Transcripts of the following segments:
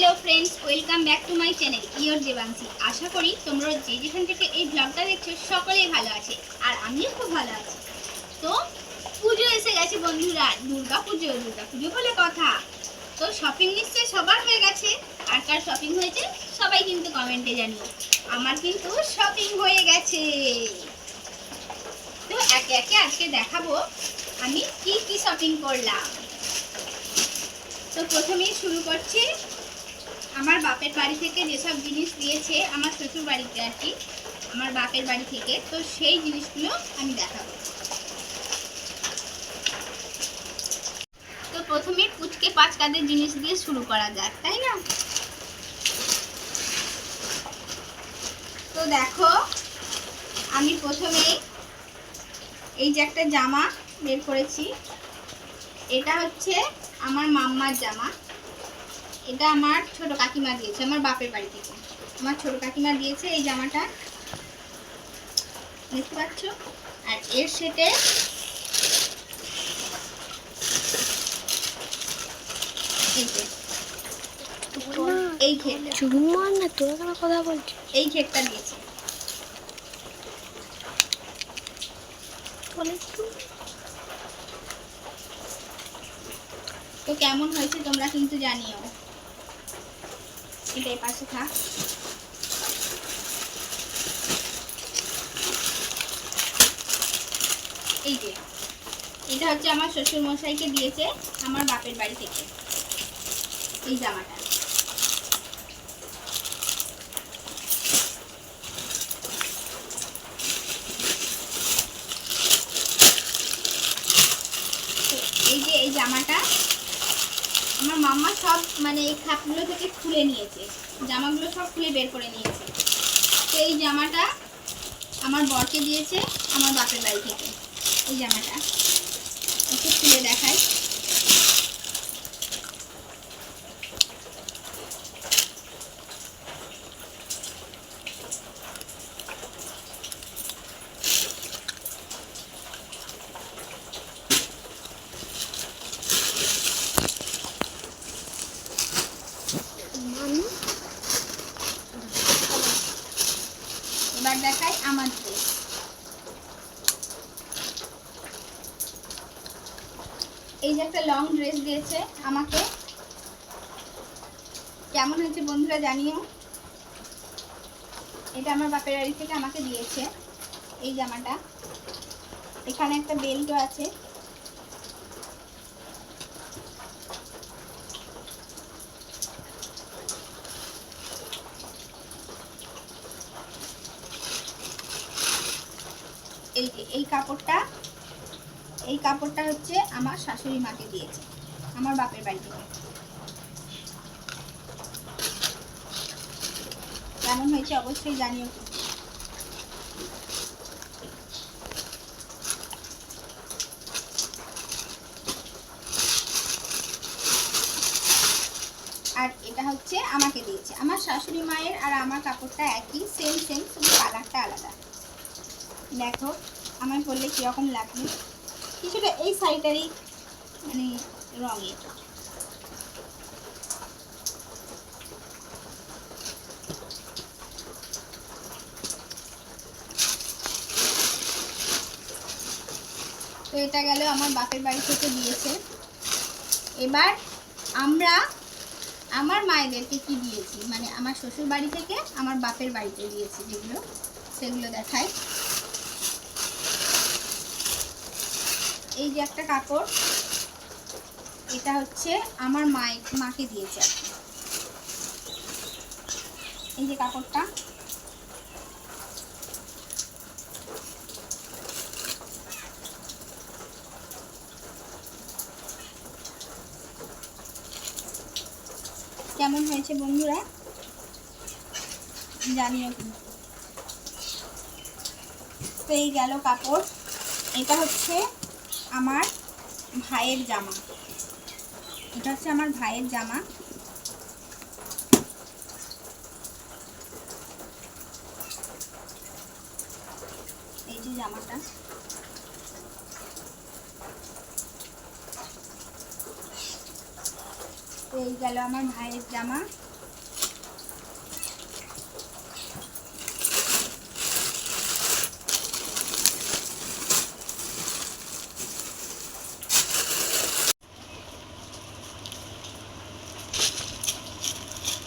Hello friends welcome back to my channel your Debangshi আশা করি তোমরা যে যেখান থেকে এই ব্লগটা দেখছ, সকলেই ভালো আছে, আর আমিও খুব ভালো আছি। তো, পুজো এসে গেছে বন্ধুরা, দুর্গা পুজো দুর্গা পুজো বলে কথা। তো শপিং নিশ্চয়ই সবার হয়ে গেছে আর কার শপিং হয়েছে, সবাই কিন্তু কমেন্টে জানিও। আমার কিন্তু শপিং হয়ে গেছে। তো একে একে আজকে দেখাবো আমি কি কি শপিং করলাম। তো প্রথমেই শুরু করছি আমার বাপের বাড়ি থেকে যেসব জিনিস দিয়েছে আমার শ্বশুর বাড়িতে আর কি, আমার বাপের বাড়ি থেকে, তো সেই জিনিসগুলো আমি দেখাবো। তো প্রথমে পুচকে পাঁচ কাদের জিনিস দিয়ে শুরু করা যাক, তাই না? তো দেখো, আমি প্রথমেই এই যে একটা জামা বের করেছি। এটা হচ্ছে আমার মাম্মার জামা। এটা আমার ছোট কাকিমা দিয়েছে আমার বাপের বাড়ি থেকে। আমার ছোট কাকিমা দিয়েছে এই জামাটা। দেখতে পাচ্ছ? আর এর সেটে এই না তোরা কেন কথা এই ঘেরটা দিয়েছে। তো কেমন হয়েছে তোমরা কিন্তু জানিও। এটা এই পাশে থাক এই যে এটা হচ্ছে আমার শ্বশুর মশাইকে দিয়েছে আমার বাপের বাড়ি থেকে। এই জামাটা তো এই যে এই জামাটা আমার মাম্মা সব মানে এই খাপগুলো থেকে খুলে নিয়েছে। জামাগুলো সব খুলে বের করে নিয়েছে। তো এই জামাটা আমার বরকে দিয়েছে আমার বাপের বাড়ি থেকে। এই জামাটা। একটু খুলে দেখাই এবার দেখাই আমার ড্রেস এই যে একটা লং ড্রেস দিয়েছে আমাকে। কেমন হয়েছে বন্ধুরা জানিও। এটা আমার বাপের বাড়ি থেকে আমাকে দিয়েছে এই জামাটা। এখানে একটা বেল্টও আছে। এই এই কাপড়টা এই কাপড়টা হচ্ছে আমার শাশুড়ি মাকে দিয়েছে, আমার বাপের বাড়ি থেকে। কেমন হয়েছে অবশ্যই জানিও আর এটা হচ্ছে আমাকে দিয়েছে, আমার শাশুড়ি মায়ের আর আমার কাপড়টা একই সেম সেম শুধু কালারটা আলাদা। দেখো আমার পরলে কীরকম লাগবে? কিছুটা এই শাড়িটারই মানে রঙের তো এটা গেল আমার বাপের বাড়ি থেকে দিয়েছে। এবার আমরা আমার মায়েদেরকে কি দিয়েছি? মানে আমার শ্বশুর বাড়ি থেকে আমার বাপের বাড়িতে দিয়েছি যেগুলো, সেগুলো দেখাই। এই যে একটা কাপড়, এটা হচ্ছে আমার মায়ের মাকে দিয়েছে। এই যে কাপড়টা। কেমন হয়েছে বন্ধুরা? জানিও। কিন্তু তো এই গেল কাপড়। এটা হচ্ছে আমার ভাইয়ের জামা। এটা হচ্ছে আমার ভাইয়ের জামা। এই যে জামাটা। এই গেল আমার ভাইয়ের জামা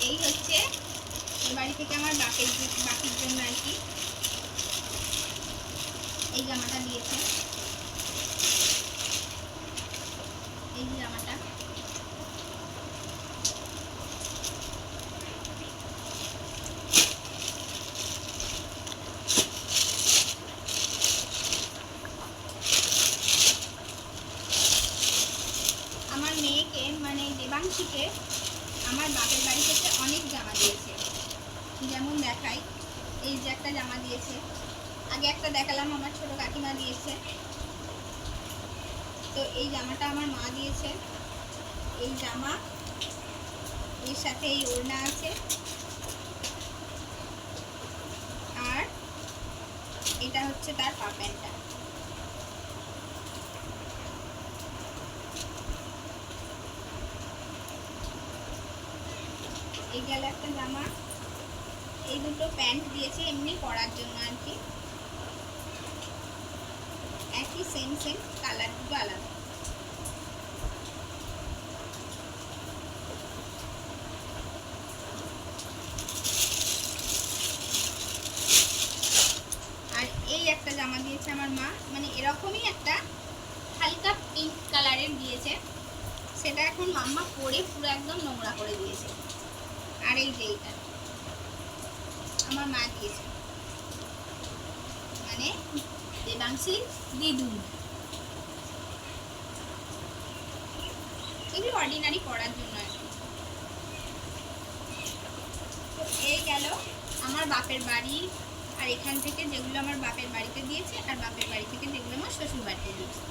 এই হচ্ছে এই বাড়ি থেকে আমার বাপের বাপির জন্য আর কি। এই জামাটা দিয়েছে। এই জামাটা। আমার মেয়েকে মানে দেবাংশীকে, আমার বাপের বাড়ি থেকে অনেক জামা দিয়েছে। যেমন দেখাই এই যে একটা জামা দিয়েছে। আগে একটা দেখালাম, আমার ছোট কাকিমা দিয়েছে। তো এই জামাটা আমার মা দিয়েছে। এই জামা, এর সাথে এই ওড়না আছে। আর এটা হচ্ছে তার পা প্যান্টটা। এই গেল একটা জামা। দুটো প্যান্ট দিয়েছে এমনি পরার জন্য আর কি। একই সেম সেম কালার দুটো আলাদা। আর এই একটা জামা দিয়েছে আমার মা মানে এরকমই একটা হালকা পিঙ্ক কালারের দিয়েছে। সেটা এখন মাম্মা পরে পুরো একদম নোংরা করে দিয়েছে। আর এই যে আমার মা দিয়েছে। মানে দেবাংশী দিদুন এগুলো অর্ডিনারি পড়ার জন্য আর কি। তো এই গেল আমার বাপের বাড়ি, আর এখান থেকে যেগুলো আমার বাপের বাড়িতে দিয়েছে, আর বাপের বাড়ি থেকে যেগুলো আমার শ্বশুর বাড়িতে দিয়েছে।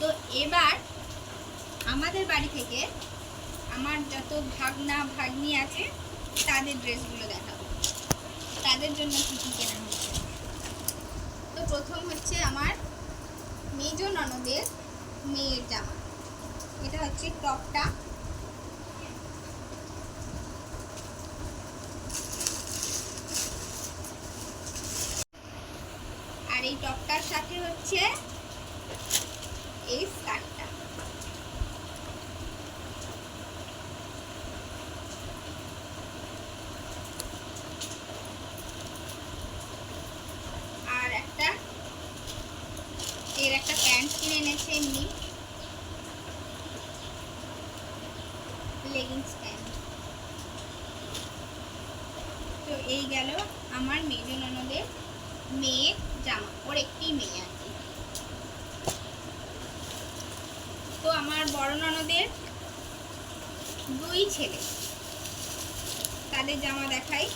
তো এবার আমাদের বাড়ি থেকে আমার যত ভাগনা, ভাগ্নি আছে, তাদের ড্রেসগুলো দেখাবো। তাদের জন্য কী কী কেনা হয়েছে? তো প্রথম হচ্ছে আমার মেজ ননদের মেয়ের জামা এটা হচ্ছে টপটা। আর এই টপটার সাথে হচ্ছে এই স্কার্টটা আর একটা এর একটা প্যান্ট কিনে এনেছে এমনি লেগিংস প্যান্ট তো এই গেল আমার মেজ ননদের মেয়ের জামা। ওর একটি মেয়ে কি তো আমার বড় ননদের দুই ছেলে। তাদের জামা দেখাই।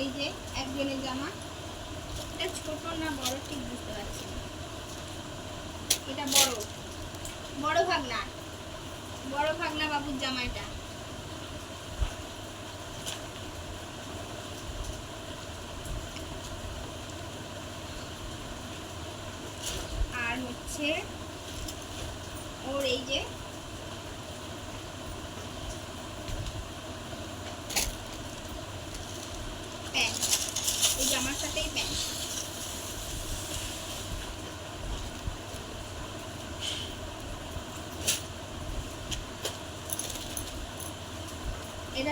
এই যে একজনের জামা। এটা ছোট না বড় ঠিক বুঝতে পারছি এটা বড়। বড় ভাগনা বড় ভাগনা বাবুর জামা এটা আর হচ্ছে ওর এই যে প্যান্ট। এই জামার সাথেই প্যান্ট।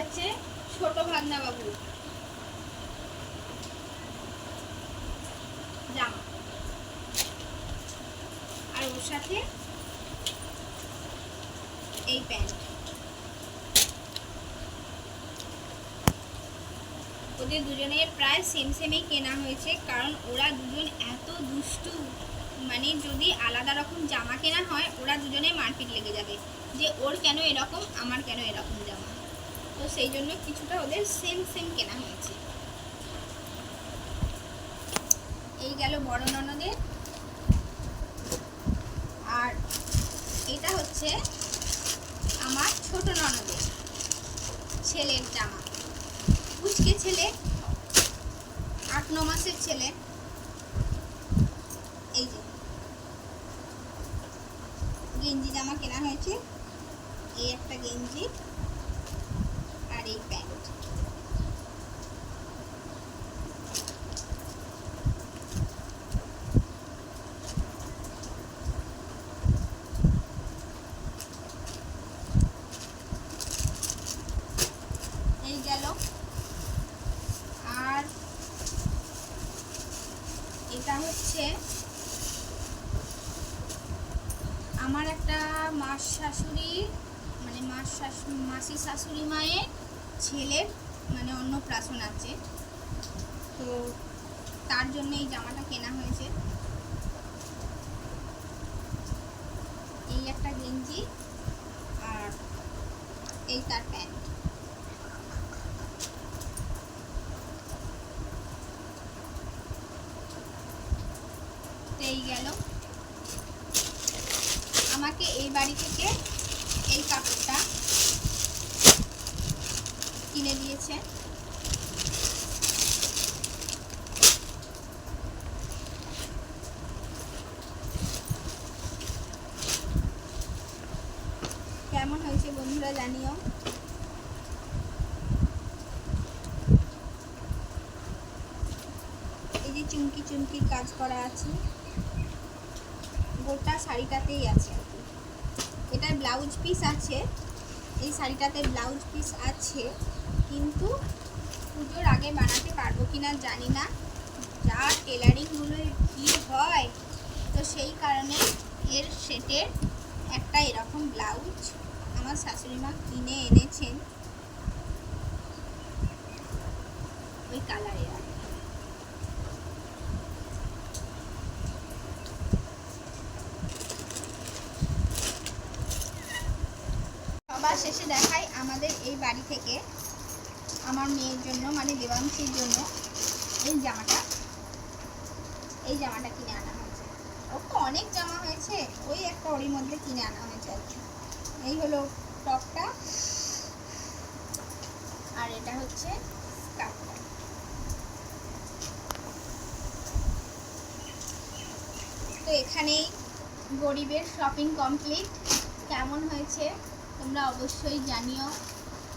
হচ্ছে ছোট ভাগনা বাবু জামা আর ওর সাথে এই প্যান্ট। ওদের দুজনের প্রায় সেম সেমই কেনা হয়েছে, কারণ ওরা দুজন এত দুষ্টু। মানে যদি আলাদা রকম জামা কেনা হয়, ওরা দুজনে মারপিট লেগে যাবে। যে ওর কেন এরকম, আমার কেন এরকম জামা? তো সেই জন্য কিছুটা ওদের সেম সেম কেনা হয়েছে। এই গেল বড় ননদের। আর এটা হচ্ছে আমার ছোট ননদের ছেলের জামা। পুচকে ছেলে, আট, ন মাসের ছেলে। এই যে। গেঞ্জি জামা কেনা হয়েছে। এই একটা গেঞ্জি। এই গেল। এটা হচ্ছে আমার একটা মাস শাশুড়ি মানে মাস শাশু মাসি শাশুড়ি মায়ের ছেলের মানে অন্নপ্রাশন আছে তো তার জন্য এই জামাটা কেনা হয়েছে। এই একটা গেঞ্জি আর এই তার প্যান্ট। এই গেল। আমাকে এই বাড়ি থেকে এই কাপড়টা কিনে দিয়েছে। কেমন হয়েছে বন্ধুরা জানিও। এই যে চুমকি চুমকির কাজ করা আছে। গোটা শাড়িটাতেই আছে। এটার ব্লাউজ পিস আছে। এই শাড়িটাতে ব্লাউজ পিস আছে। কিন্তু পুজোর আগে বানাতে পারব কি না জানি না। যা টেলারিংগুলো ভিড় হয়, তো সেই কারণে এর সেটের একটা এরকম ব্লাউজ আমার শাশুড়িমা কিনে এনেছেন। ওই কালারের আর কি। সবার শেষে দেখাই আমাদের এই বাড়ি থেকে আমার মেয়ের জন্য মানে দেবাংশীর জন্য, এই জামাটা এই জামাটা কিনে আনা হয়েছে। ওর তো অনেক জামা হয়েছে, ওই একটা ওরই মধ্যে কিনে আনা হয়েছে আর কি। এই হলো টপটা, আর এটা হচ্ছে তো এখানেই গরিবের শপিং কমপ্লিট কেমন হয়েছে তোমরা অবশ্যই জানিও।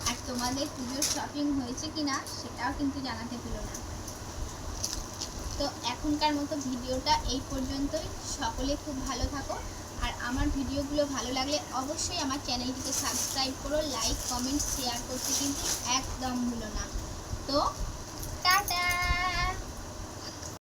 আর তোমাদের পুজোর শপিং হয়েছে কিনা সেটাও কিন্তু জানাতে পেল না। তো এখনকার মতো ভিডিওটা এই পর্যন্তই। সকলে খুব ভালো থাকো। আর আমার ভিডিওগুলো ভালো লাগলে অবশ্যই আমার চ্যানেলটিকে সাবস্ক্রাইব করো লাইক কমেন্ট শেয়ার করতে কিন্তু একদম ভুলো না। তো টাটা!